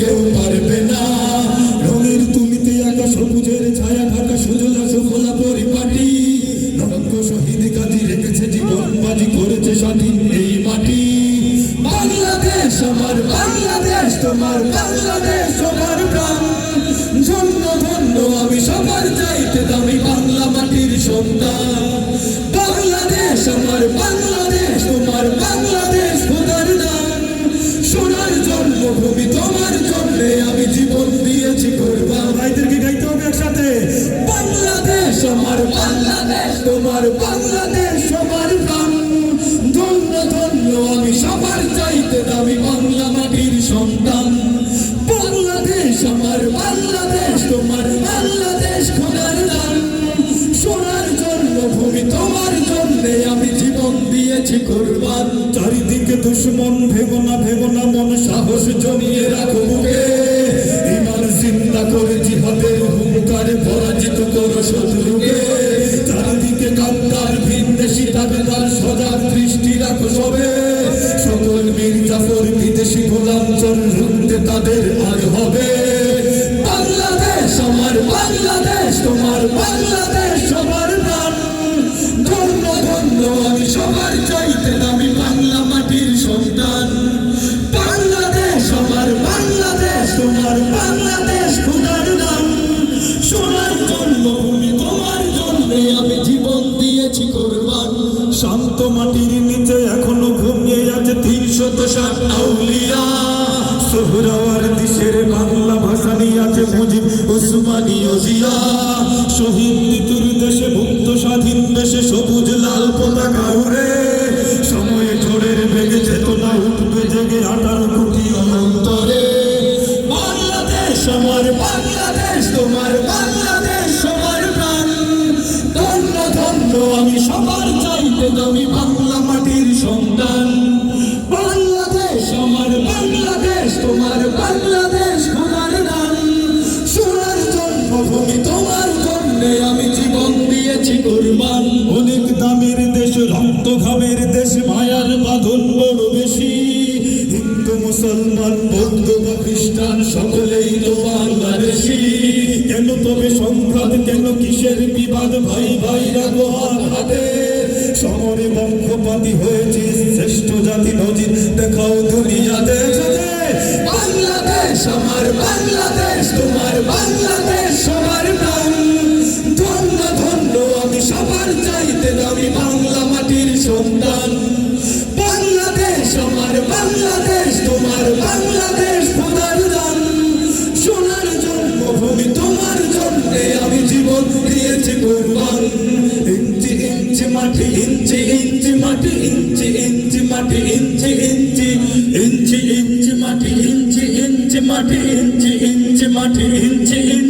কেউ পারবে না রঙের তুমিতে সবুজের ছায়া ঢাকা সুজলা সুফলা পরিপাটি রক্ত শহীদ কাজী করেছে স্বাধীন এই মাটি বাংলাদেশ আমার বাংলাদেশ তোমার বাংলাদেশ তোমার প্রাণ জন্ম ধন্য আমি সবার চাইতে বাংলা মাটির বাংলাদেশ আমার বাংলাদেশ তোমার বাংলাদেশ ধন্য ধন্য, আমি সবার চাইতে দামি বাংলা মাটির সন্তান। বাংলাদেশ, আমার বাংলাদেশ, তোমার বাংলাদেশ খোদার দান। সোনার জন্মভূমি তোমার জন্যে আমি জীবন দিয়েছি কোরবান। চারিদিকে দুশ্মন, ভেবো না মন সাহস জমিয়ে রাখো বুকে। ইমান চিন্তা করে হুঙ্কারে পরাজিত করো শত্রুকে। জাফর বিদেশি গোলাম চল রুখতে তাদের আজ হবে। বাংলাদেশ আমার, বাংলাদেশ তোমার, বাংলাদেশ সবার প্রাণ। ধন্য ধন্য, আমি সবার চাইতে দামি বাংলা মাটির সন্তান। বাংলাদেশ আমার, বাংলাদেশ তোমার, বাংলাদেশ খোদার নাম। সোনার জন্মভূমি তোমার জন্য আমি জীবন দিয়েছি কোরবান। শান্ত মাটির নিচে সোহরাওয়ার দেশের বাংলা ভাষা নিয়ে আছে মুজিব উসমানী জিয়া শহীদ মৃত্যুর দেশে মুক্ত স্বাধীন দেশে সবুজ লাল পতাকা উড়ে। সময়ে ঝড়ের বেগে চেতনা উঠবে জেগে আটার কোটি অনন্তরে বাংলাদেশ আমার বাংলাদেশ, তোমার বাংলাদেশ সবার প্রাণ। ধন্য ধন্য, আমি সবার চাইতে দামি বাংলা মাটির সন্তান খ্রিস্টান সকলেই তো বাংলাদেশি। কেন তবে সংঘাত কেন কিসের বিবাদ? ভাই ভাই, রাখো শহরে বংশপাতি হয়েছে শ্রেষ্ঠ জাতি নজির দেখাও জন্মভূমি তোমার জন্যে আমি জীবন দিয়েছি কোরবান। ইঞ্চি ইঞ্চি, মাটি, ইঞ্চি ইঞ্চি, মাটি, ইঞ্চি ইঞ্চি, মাটি, ইঞ্চি ইঞ্চি। ইঞ্চি ইঞ্চি, মাটি, ইঞ্চি ইঞ্চি, মাটি, ইঞ্চি ইঞ্চি, মাটি, ইঞ্চি ইঞ্চি।